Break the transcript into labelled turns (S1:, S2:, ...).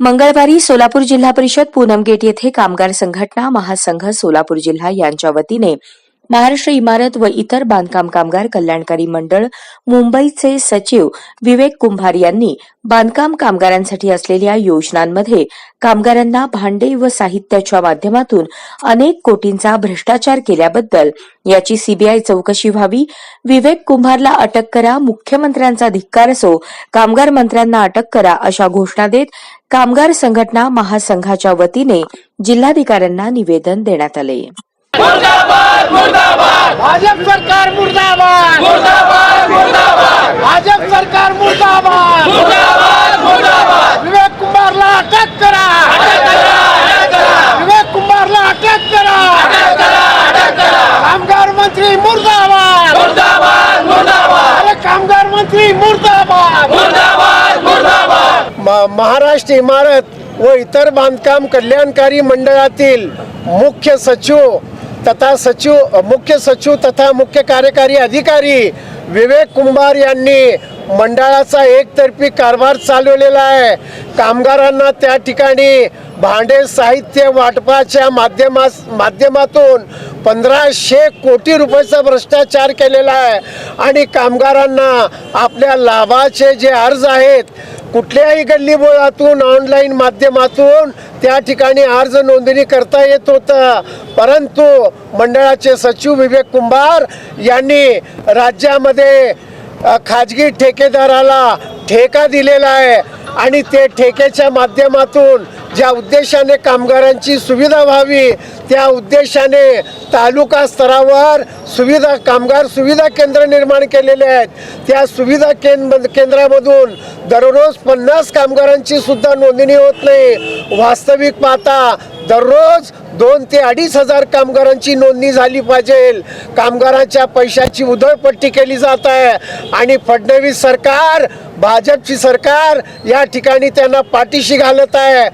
S1: मंगळवारी सोलापूर जिल्हा परिषद पूनम गेट येथे कामगार संघटना महासंघ सोलापूर जिल्हा यांच्या वतीने महाराष्ट्र इमारत व इतर बांधकाम कामगार कल्याणकारी मंडळ मुंबईचे सचिव विवेक कुंभार यांनी बांधकाम कामगारांसाठी असलेल्या योजनांमध्ये कामगारांना भांडे व साहित्याच्या माध्यमातून अनेक कोटींचा भ्रष्टाचार केल्याबद्दल याची सीबीआय चौकशी व्हावी विवेक कुंभारला अटक करा मुख्यमंत्र्यांचा धिक्कार असो कामगार मंत्र्यांना अटक करा अशा घोषणा देत कामगार संघटना महासंघाच्या वतीने जिल्हाधिकाऱ्यांना निवेदन देण्यात आले.
S2: भाजप सरकार मुर्दाबाद! मुर्दाबाद मुर्दाबाद! भाजप सरकार मुर्दाबाद! मुर्दाबाद मुर्दाबाद! विवेक कुमारला अटक करा! विवेक कुमारला अटक करा! कामगार मंत्री मुर्दाबाद! मुर्दाबाद मुर्दाबाद! अरे कामगार मंत्री मुर्दाबाद! मुर्दाबाद मुर्दाबाद! महाराष्ट्र इमारत व इतर बांधकाम कल्याणकारी मंडळातील मुख्य सचिव तथा सचिव मुख्य सचिव तथा मुख्य कार्यकारी अधिकारी विवेक कुंभार यांनी मंडळाचा एकतर्फी कारभार चालवलेला आहे. कामगारांना त्या ठिकाणी भांडे साहित्य वाटपाच्या माध्यमा माध्यमातून पंधराशे कोटी रुपयाचा भ्रष्टाचार केलेला आहे. आणि कामगारांना आपल्या लाभाचे जे अर्ज आहेत कुठल्याही गल्लीबोळातून ऑनलाईन माध्यमातून त्या ठिकाणी अर्ज नोंदणी करता येत होतं. परंतु मंडळाचे सचिव विवेक कुंभार यांनी राज्यामध्ये खाजगी ठेकेदाराला ठेका दिलेला आहे. आणि ते ठेक्याच्या माध्यमातून ज्या उद्देशाने कामगारांची सुविधा व्हावी त्या उद्देशाने तालुका स्तरावर सुविधा कामगार सुविधा केंद्र निर्माण केलेले आहेत. त्या सुविधा केंद्र केंद्रामधून दररोज पन्नास कामगारांची सुद्धा नोंदणी होत नाही. वास्तविक पाहता दररोज दोन ते अडीच हजार कामगारांची नोंदणी झाली पाहिजे. कामगारांच्या पैशाची उधळपट्टी केली जात आहे. आणि फडणवीस सरकार भाजपची सरकार या ठिकाणी त्यांना पाठीशी घालत आहे.